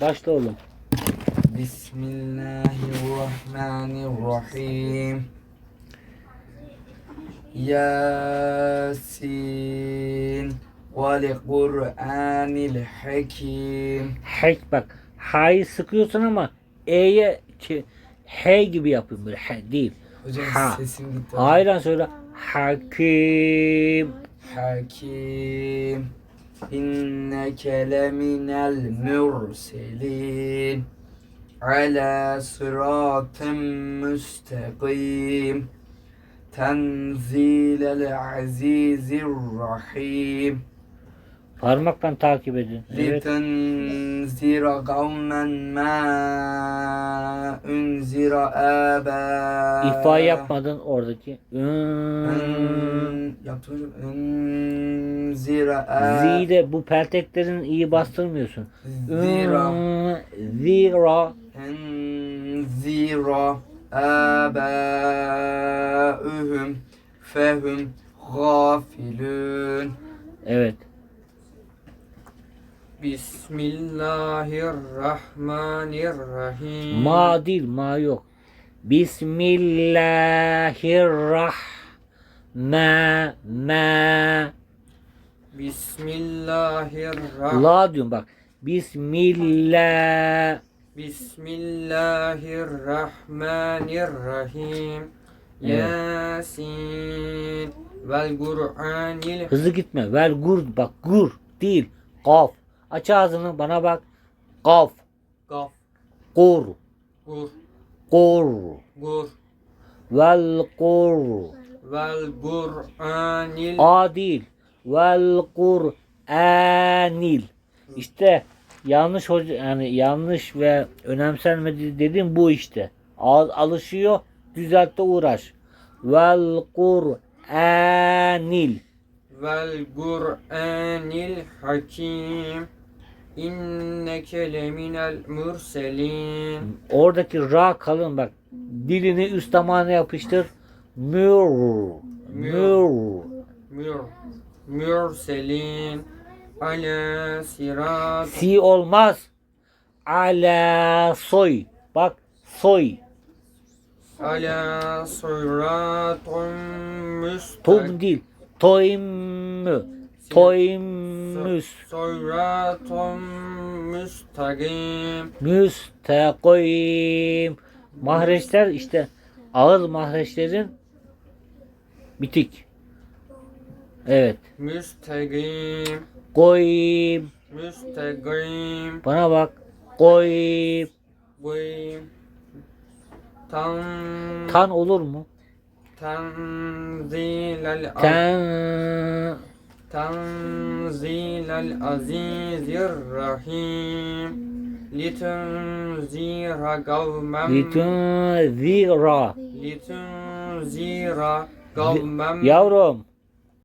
Başla oğlum. Bismillahirrahmanirrahim. Yasin vel Kur'anil Hakim. Hek bak. H'yı sıkıyorsun ama E'ye H gibi yapın böyle H değil. Hocam Ha. sesim gitti. Hayran söyle. Hakim. Hakim. İnneke leminel mürselin ala sıratın müstakim tenzilel azizir rahim Parmakla takip edin. Evet. Kavmen ma unzira aba. İfa yapmadın oradaki. Hmm. Yaptım hocam. Hmm. Üm zira e. Bu pelteklerin iyi bastırmıyorsun. Zira. Hmm, zira. Hmm, zira. Ebâühüm fehüm gafilün. Evet. Bismillahirrahmanirrahim. Ma değil, ma yok. Bismillahirrahmanirrahim. Ma. Bismillahirrahmanirrahim La diyorum bak. Bismillah. Bismillahirrahmanirrahim. Evet. Yasin vel Kur'anil Hızlı gitme. Ver gur bak gur değil. Kaf. Aç ağzını bana bak. Kaf. Gaf Kur. gur Kur. gur Vel kur. vel Kur'anil A değil. Vel Kur'anil. İşte yanlış hoca yani yanlış ve önemsenmedi dediğim bu işte. Ağız alışıyor, düzeltte uğraş. Vel Kur'anil. vel Kur'anil hakim. İnneke leminel murselin. Oradaki ra kalın bak. Dilini üst damağına yapıştır. Mür. Mür. Mür mürselin. Ala sirat Si olmaz. Ala soy. Bak soy. ala sıratun müstak Tum değil. Toymü. Toymüs. sıratun müstakim. Müstakim. Mahreçler işte ağız mahreçlerin bitik. Evet. Müstakim. Koyim. Müstakim. Bana bak. Koyim. Buyim. Tan Tan olur mu? tanzilel Ten. tanzilel azizir rahim. Litunzira kavmem Bütün zira. litunzira kavmem Yavrum